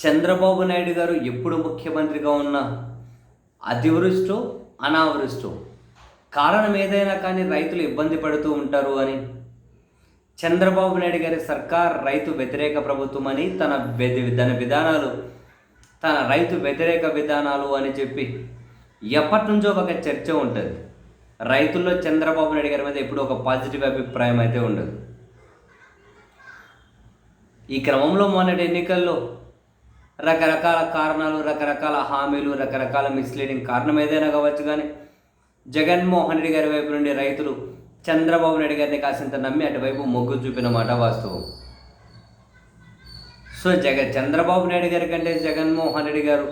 చంద్రబాబు నాయుడు గారు ఎప్పుడు ముఖ్యమంత్రిగా ఉన్నా అతివృష్టో అనావృష్టో. కారణం ఏదైనా కానీ రైతులు ఇబ్బంది పడుతూ ఉంటారు అని. చంద్రబాబు నాయుడు గారి సర్కార్ రైతు వ్యతిరేక ప్రభుత్వం అని తన తన విధానాలు తన రైతు వ్యతిరేక విధానాలు అని చెప్పి ఎప్పటి నుంచో ఒక చర్చ ఉంటుంది. రైతుల్లో చంద్రబాబు నాయుడు గారి మీద ఎప్పుడు ఒక పాజిటివ్ అభిప్రాయం అయితే ఉండదు. ఈ క్రమంలో మొన్నటి ఎన్నికల్లో రకరకాల కారణాలు రకరకాల హామీలు రకరకాల మిస్లీడింగ్ కారణం ఏదైనా కావచ్చు కానీ జగన్మోహన్ రెడ్డి గారి వైపు నుండి రైతులు చంద్రబాబు నాయుడు గారిని కాసింత నమ్మి అటువైపు మొగ్గు చూపిన మాట వాస్తవం. సో జగ చంద్రబాబు నాయుడు గారి కంటే జగన్మోహన్ రెడ్డి గారు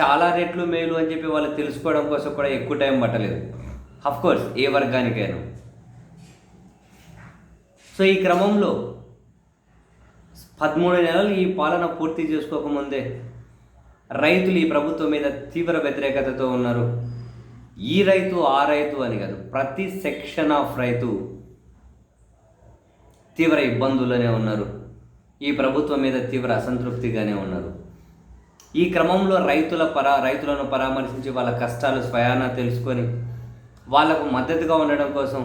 చాలా రెట్లు మేలు అని చెప్పి వాళ్ళు తెలుసుకోవడం కోసం కూడా ఎక్కువ టైం పట్టలేదు. కోర్స్ ఏ వర్గానికైనా. సో ఈ క్రమంలో పదమూడు నెలలు ఈ పాలన పూర్తి చేసుకోకముందే రైతులు ఈ ప్రభుత్వం మీద తీవ్ర వ్యతిరేకతతో ఉన్నారు. ఈ రైతు ఆ రైతు అని కాదు ప్రతి సెక్షన్ ఆఫ్ రైతు తీవ్ర ఇబ్బందుల్లోనే ఉన్నారు. ఈ ప్రభుత్వం మీద తీవ్ర అసంతృప్తిగానే ఉన్నారు. ఈ క్రమంలో రైతుల పరా రైతులను పరామర్శించి వాళ్ళ కష్టాలు స్వయాన తెలుసుకొని వాళ్ళకు మద్దతుగా ఉండడం కోసం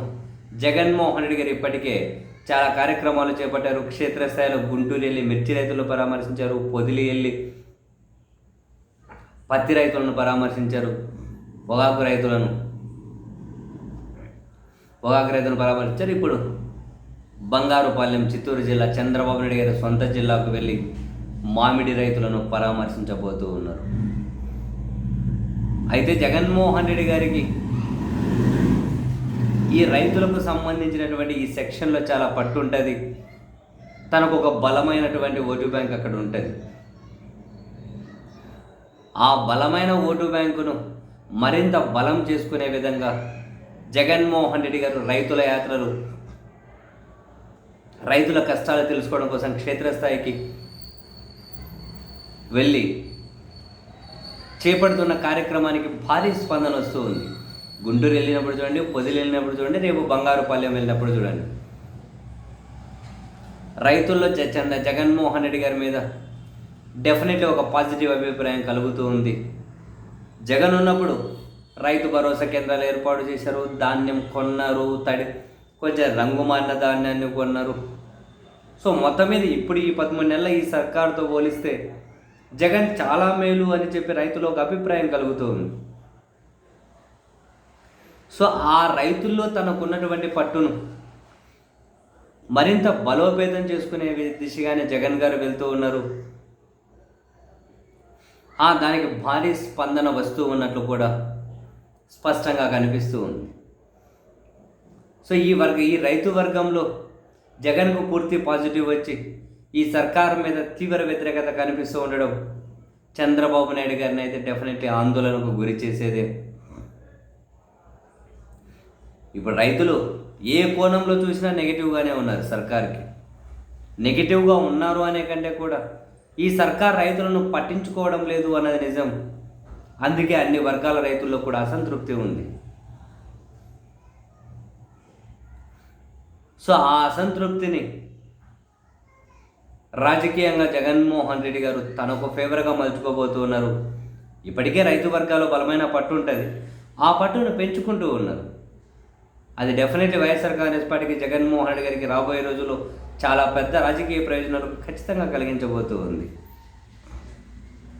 జగన్మోహన్ రెడ్డి గారు ఇప్పటికే చాలా కార్యక్రమాలు చేపట్టారు. క్షేత్రస్థాయిలో గుంటూరు వెళ్ళి మిర్చి రైతులను పరామర్శించారు. పొదిలి వెళ్ళి పత్తి రైతులను పరామర్శించారు. పొగాకు రైతులను. పొగాకు రైతులను పరామర్శించారు. ఇప్పుడు బంగారుపాలెం చిత్తూరు జిల్లా చంద్రబాబు నాయుడు గారి సొంత జిల్లాకు వెళ్ళి మామిడి రైతులను పరామర్శించబోతూ ఉన్నారు. అయితే జగన్మోహన్ రెడ్డి గారికి ఈ రైతులకు సంబంధించినటువంటి ఈ సెక్షన్లో చాలా పట్టు ఉంటుంది తనకు ఒక బలమైనటువంటి ఓటు బ్యాంక్ అక్కడ ఉంటుంది. ఆ బలమైన ఓటు బ్యాంకును మరింత బలం చేసుకునే విధంగా జగన్మోహన్ రెడ్డి గారు రైతుల యాత్రలు రైతుల కష్టాలు తెలుసుకోవడం కోసం క్షేత్రస్థాయికి వెళ్ళి చేపడుతున్న కార్యక్రమానికి భారీ స్పందన వస్తూ ఉంది. గుంటూరు వెళ్ళినప్పుడు చూడండి పొదిలి వెళ్ళినప్పుడు చూడండి రేపు బంగారుపాలెం వెళ్ళినప్పుడు చూడండి. రైతుల్లో జ- చంద జగన్మోహన్ రెడ్డి గారి మీద డెఫినెట్లీ ఒక పాజిటివ్ అభిప్రాయం కలుగుతూ ఉంది. జగన్ ఉన్నప్పుడు రైతు భరోసా కేంద్రాలు ఏర్పాటు చేశారు ధాన్యం కొన్నారు తడి కొంచెం రంగు మారిన ధాన్యాన్ని కొన్నారు. సో మొత్తం మీద ఇప్పుడు ఈ పదమూడు నెలల ఈ సర్కారుతో పోలిస్తే జగన్ చాలా మేలు అని చెప్పి రైతులు ఒక అభిప్రాయం కలుగుతూ ఉంది. సో ఆ రైతుల్లో తనకున్నటువంటి పట్టును మరింత బలోపేతం చేసుకునే దిశగానే జగన్ గారు వెళ్తూ ఉన్నారు. ఆ దానికి భారీ స్పందన వస్తూ ఉన్నట్లు కూడా స్పష్టంగా కనిపిస్తూ ఉంది. సో ఈ వర్గ ఈ రైతు వర్గంలో జగన్కు పూర్తి పాజిటివ్ వచ్చి ఈ సర్కారు మీద తీవ్ర వ్యతిరేకత కనిపిస్తూ ఉండడం చంద్రబాబు నాయుడు గారిని అయితే డెఫినెట్లీ ఆందోళనకు గురి చేసేదే. ఇప్పుడు రైతులు ఏ కోణంలో చూసినా నెగిటివ్గానే ఉన్నారు సర్కార్కి. నెగిటివ్గా ఉన్నారు అనే కంటే కూడా ఈ సర్కార్ రైతులను పట్టించుకోవడం లేదు అన్నది నిజం. అందుకే అన్ని వర్గాల రైతుల్లో కూడా అసంతృప్తి ఉంది. సో ఆ అసంతృప్తిని రాజకీయంగా జగన్మోహన్ రెడ్డి గారు తనకు ఫేవర్గా మలుచుకోబోతూ ఉన్నారు. ఇప్పటికే రైతు వర్గాలు బలమైన పట్టు ఉంటుంది. ఆ పట్టును పెంచుకుంటూ ఉన్నారు. అది డెఫినెట్లీ వైఎస్ఆర్ కాంగ్రెస్ పార్టీకి జగన్మోహన్ రెడ్డి గారికి రాబోయే రోజుల్లో చాలా పెద్ద రాజకీయ ప్రయోజనాలు ఖచ్చితంగా కలిగించబోతూ ఉంది.